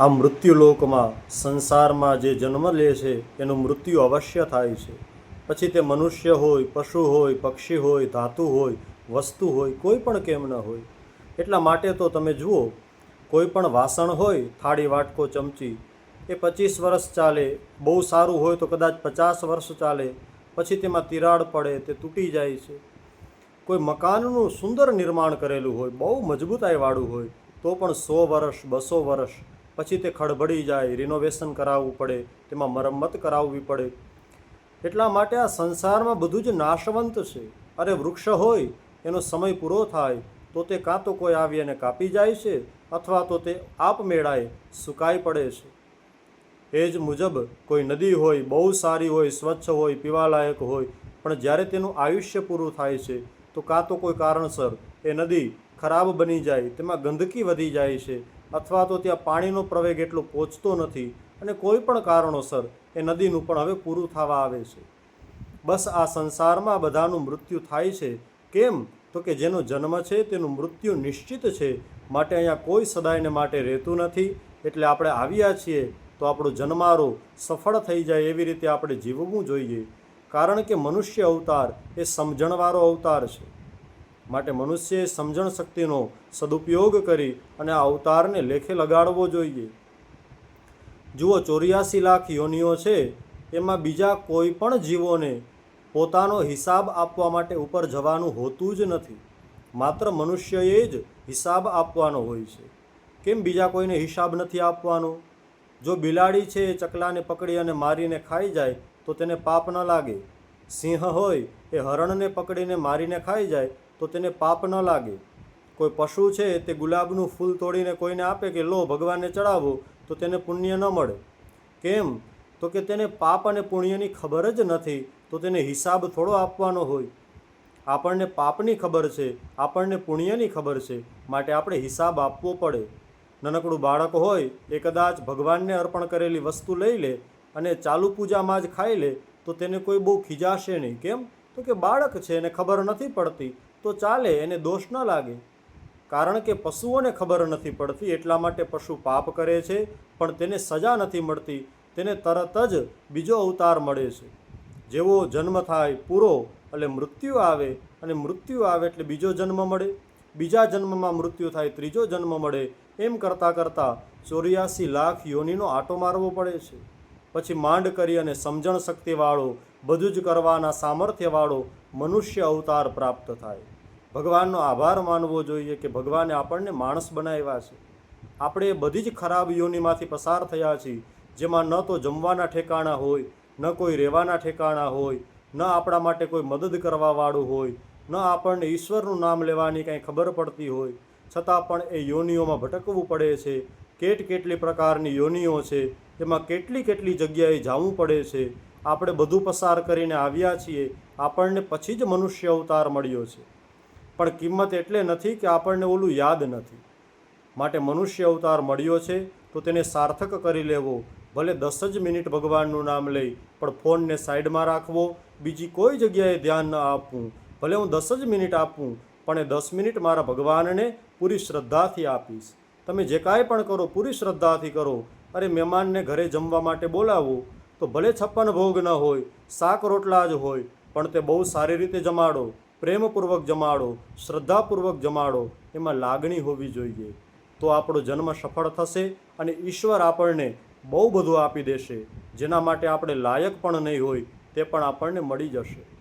આ મૃત્યુલોકમાં સંસારમાં જે જન્મ લે છે, એનું મૃત્યુ અવશ્ય થાય છે. પછી તે મનુષ્ય હોય, પશુ હોય, પક્ષી હોય, ધાતુ હોય, વસ્તુ હોય, કોઈ પણ કેમ ન હોય. એટલા માટે તો તમે જુઓ, કોઈ પણ વાસણ હોય, થાળી, વાટકો, ચમચી, એ પચીસ વર્ષ ચાલે, બહુ સારું હોય તો કદાચ પચાસ વર્ષ ચાલે, પછી તેમાં તિરાડ પડે, તે તૂટી જાય છે. કોઈ મકાનનું સુંદર નિર્માણ કરેલું હોય, બહુ મજબૂતાઈવાળું હોય, તો પણ સો વર્ષ, બસો વર્ષ પછી તે ખડબડી જાય રિનોવેશન કરાવવું પડે, તેમાં મરમ્મત કરાવવી પડે. એટલા માટે આ સંસારમાં બધું જ નાશવંત છે. અરે વૃક્ષ હોય, એનો સમય પૂરો થાય, તો તે કાં તો કોઈ આવી અને કાપી જાય છે, અથવા તો તે આપમેળાએ સુકાઈ પડે છે. એ જ મુજબ કોઈ નદી હોય, બહુ સારી હોય, સ્વચ્છ હોય, પીવાલાયક હોય, પણ જ્યારે તેનું આયુષ્ય પૂરું થાય છે, તો કાં તો કોઈ કારણસર એ નદી ખરાબ બની જાય, તેમાં ગંદકી વધી જાય છે અથવા તો ત્યાં પાણીનો પ્રવેગ એટલો પહોંચતો નથી અને કોઈ પણ કારણોસર એ નદીનું પણ હવે પૂરું થવા આવે છે. બસ આ સંસારમાં બધાનું મૃત્યુ થાય છે. કેમ? તો કે જેનો જન્મ છે તેનું મૃત્યુ નિશ્ચિત છે. માટે અહીંયા કોઈ સદાયને માટે રહેતું નથી. એટલે આપણે આવ્યા છીએ તો આપણો જન્મારો સફળ થઈ જાય એવી રીતે આપણે જીવવું જોઈએ. કારણ કે મનુષ્ય અવતાર એ સમજણવાળો અવતાર છે. માટે મનુષ્યએ સમજણ શક્તિનો સદુપયોગ કરી અને આ અવતારને લેખે લગાડવો જોઈએ. જુઓ, ચોર્યાસી લાખ યોનિઓ છે. એમાં બીજા કોઈ પણ જીવોને પોતાનો હિસાબ આપવા માટે ઉપર જવાનું હોતું જ નથી. માત્ર મનુષ્યએ જ હિસાબ આપવાનો હોય છે. કેમ બીજા કોઈને હિસાબ નથી આપવાનો? જો બિલાડી છે, એ ચકલાને પકડી અને મારીને ખાઈ જાય, તો તેને પાપ ન લાગે. સિંહ હોય, એ હરણને પકડીને મારીને ખાઈ જાય તો તેને પાપ ન લાગે. કોઈ પશુ છે તે ગુલાબનું ફૂલ તોડીને કોઈને આપે કે લો ભગવાનને ચડાવો, તો તેને પુણ્ય ન મળે. કેમ? તો કે તેને પાપ અને પુણ્યની ખબર જ નથી, તો તેને હિસાબ થોડો આપવાનો હોય. આપણને પાપની ખબર છે, આપણને પુણ્યની ખબર છે, માટે આપણે હિસાબ આપવો પડે. નાનકડું બાળક હોય, એ કદાચ ભગવાનને અર્પણ કરેલી વસ્તુ લઈ લે અને ચાલુ પૂજામાં જ ખાઈ લે, તો તેને કોઈ બહુ ખીજાશે નહીં. કેમ? તો કે બાળક છે એને ખબર નથી પડતી તો ચાલે એને દોષ ન લાગે. કારણ કે પશુઓને ખબર નથી પડતી એટલા માટે પશુ પાપ કરે છે, પણ તેને સજા નથી મળતી, તેને તરત જ બીજો અવતાર મળે છે. જેવો જન્મ થાય પૂરો એટલે મૃત્યુ આવે અને મૃત્યુ આવે એટલે બીજો જન્મ મળે. બીજા જન્મમાં મૃત્યુ થાય ત્રીજો જન્મ મળે, એમ કરતાં કરતાં ચોર્યાસી લાખ યોનિનો આટો મારવો પડે છે. પછી માંડ કરી અને સમજણ શક્તિવાળો, બધું જ કરવાના સામર્થ્યવાળો મનુષ્ય અવતાર પ્રાપ્ત થાય. ભગવાનનો આભાર માનવો જોઈએ કે ભગવાને આપણને માણસ બનાવ્યા છે. આપણે એ બધી જ ખરાબ યોનિમાંથી પસાર થયા છીએ. જેમાં ન તો જમવાના ઠેકાણા હોય, ન કોઈ રહેવાના ઠેકાણા હોય, ન આપણા માટે કોઈ મદદ કરવાવાળું હોય, ન આપણને ઈશ્વરનું નામ લેવાની કાંઈ ખબર પડતી હોય. છતાં પણ એ યોનિઓમાં ભટકવું પડે છે. કેટ કેટલી પ્રકારની યોનિઓ છે. એમાં કેટલી કેટલી જગ્યાએ જવું પડે છે. આપણે બધું પસાર કરીને આવ્યા છીએ. આપણને પછી જ મનુષ્ય અવતાર મળ્યો છે. પણ કિંમત એટલે નથી કે આપણને ઓલું યાદ નથી. માટે મનુષ્ય અવતાર મળ્યો છે, તો તેને સાર્થક કરી લેવો. ભલે દસ જ મિનિટ ભગવાનનું નામ લઈ, પણ ફોનને સાઈડમાં રાખવો, બીજી કોઈ જગ્યાએ ધ્યાન ન આપવું. ભલે હું દસ જ મિનિટ આપું, પણ એ દસ મિનિટ મારા ભગવાનને પૂરી શ્રદ્ધાથી આપીશ. તમે જે કાંઈ પણ કરો, પૂરી શ્રદ્ધાથી કરો. અરે, મહેમાનને ઘરે જમવા માટે બોલાવો. તો ભલે છપ્પન ભોગ ન હોય, શાક રોટલા જ હોય, પણ તે બહુ સારી રીતે જમાડો. પ્રેમપૂર્વક જમાડો, શ્રદ્ધાપૂર્વક જમાડો, એમાં લાગણી હોવી જોઈએ. તો આપણો જન્મ સફળ થશે અને ઈશ્વર આપણને બહુ બધું આપી દેશે. જેના માટે આપણે લાયક પણ નહીં હોય, તે પણ આપણને મળી જશે.